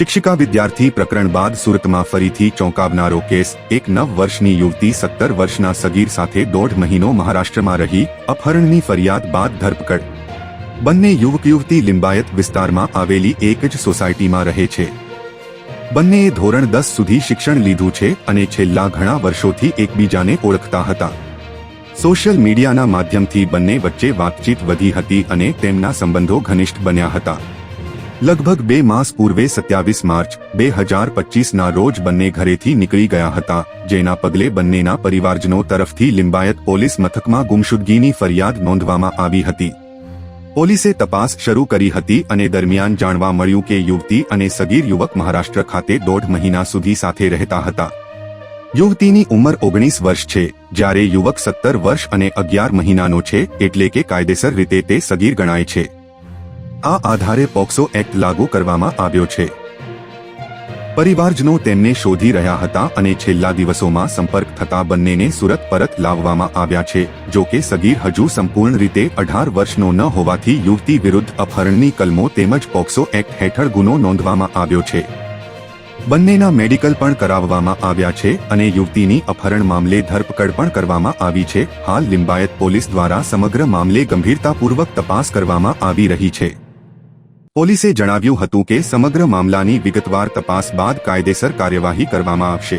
શિક્ષિકા વિદ્યાર્થી પ્રકરણ બાદ સુરતમાં ફરીથી ચોંકાવનારો કેસ. એક નવ વર્ષની યુવતી સત્તર વર્ષના સગીર સાથે દોઢ મહિનો મહારાષ્ટ્રમાં રહી. અપહરણની ફરિયાદ બાદ ધરપકડ. બંને યુવક યુવતી લિંબાયત વિસ્તારમાં આવેલી એક જ સોસાયટીમાં રહે છે. બંનેએ ધોરણ દસ સુધી શિક્ષણ લીધું છે અને છેલ્લા ઘણા વર્ષોથી એકબીજાને ઓળખતા હતા. સોશિયલ મીડિયાના માધ્યમથી બંને વચ્ચે વાતચીત વધી હતી અને તેમના સંબંધો ઘનિષ્ઠ બન્યા હતા. લગભગ બે માસ પૂર્વે સત્યાવીસ માર્ચ, બે હજાર પચીસના રોજ બંને ઘરેથી નીકળી ગયા હતા, જેના પગલે બંનેના પરિવારજનો તરફથી લિંબાયત પોલીસ મથકમાં ગુમશુદગીની ફરિયાદ નોંધવામાં આવી હતી. પોલીસે તપાસ શરૂ કરી હતી અને દરમિયાન જાણવા મળ્યું કે યુવતી અને સગીર યુવક મહારાષ્ટ્ર ખાતે દોઢ મહિના સુધી સાથે રહેતા હતા. યુવતીની ઉંમર ઓગણીસ વર્ષ છે, જ્યારે યુવક સત્તર વર્ષ અને અગિયાર મહિનાનો છે, એટલે કે કાયદેસર રીતે તે સગીર ગણાય છે. આ આધારે પોક્સો એક્ટ લાગુ કરવામાં આવ્યો છે. પરિવારજનો તેમને શોધી રહ્યા હતા અને છેલ્લા દિવસોમાં સંપર્ક થતા બંનેને સુરત પરત લાવવામાં આવ્યા છે, જો કે સગીર હજુ સંપૂર્ણ રીતે અઢાર વર્ષનો ન હોવાથી યુવતી વિરુદ્ધ અપહરણની કલમો તેમજ પોક્સો એક્ટ હેઠળ ગુનો નોંધવામાં આવ્યો છે. બંનેના મેડિકલ પણ કરાવવામાં આવ્યા છે અને યુવતીની અપહરણ મામલે ધરપકડ પણ કરવામાં આવી છે. હાલ લિંબાયત પોલીસ દ્વારા સમગ્ર મામલે ગંભીરતાપૂર્વક તપાસ કરવામાં આવી રહી છે. પોલીસે જણાવ્યું હતું કે સમગ્ર મામલાની વિગતવાર તપાસ બાદ કાયદેસર કાર્યવાહી કરવામાં આવશે.